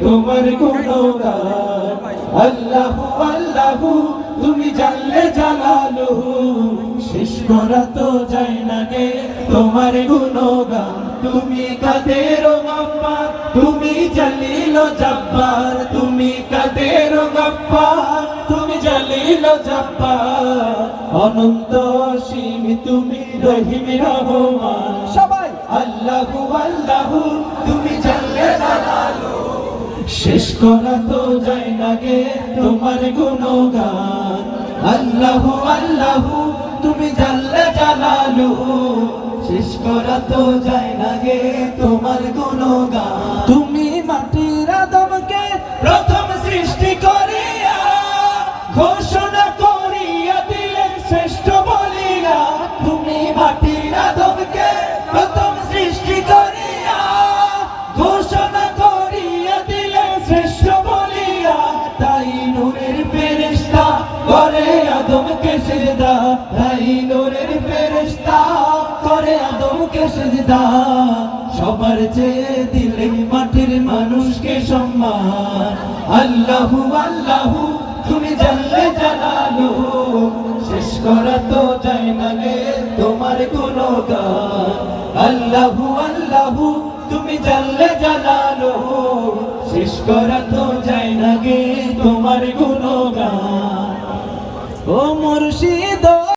তোমার গুণগান আল্লাহু আল্লাহু তুমি জানলে জালালু শেষ করা তো যায় না গে। তোমার গুণগান তুমি কাদের গফার তুমি জালিল জব্বার। তুমি কাদের গফার তুমি জালিল জব্বার। অনন্ত অসীম তুমি রহিম রহমান। সবাই। আল্লাহু আল্লাহু তুমি জানলে জালালু শেষ করা তো যায় না তোমার গুণগান। আল্লাহু আল্লাহু, তুমি জানলে জালালু শেষ করা তো যায় না তোমার গুণগান। তুমি মাটির আদমকে প্রথম সৃষ্টি করিয়া, ঘোষণা করিয়া দিলেন শ্রেষ্ঠ করে আদমকে সেজদা তাই নূরের ফেরেশতা। করে আদমকে সেজদা, সবার চেয়ে দিলে মাটির মানুষকে সম্মান। আল্লাহু আল্লাহু, তুমি জানলে জানালো। শেষ করা তো যায় না গে তোমার কোনো গান আল্লাহু আল্লাহু, তুমি জানলে জানালো। শেষ করা তো ও মুর্শিদ।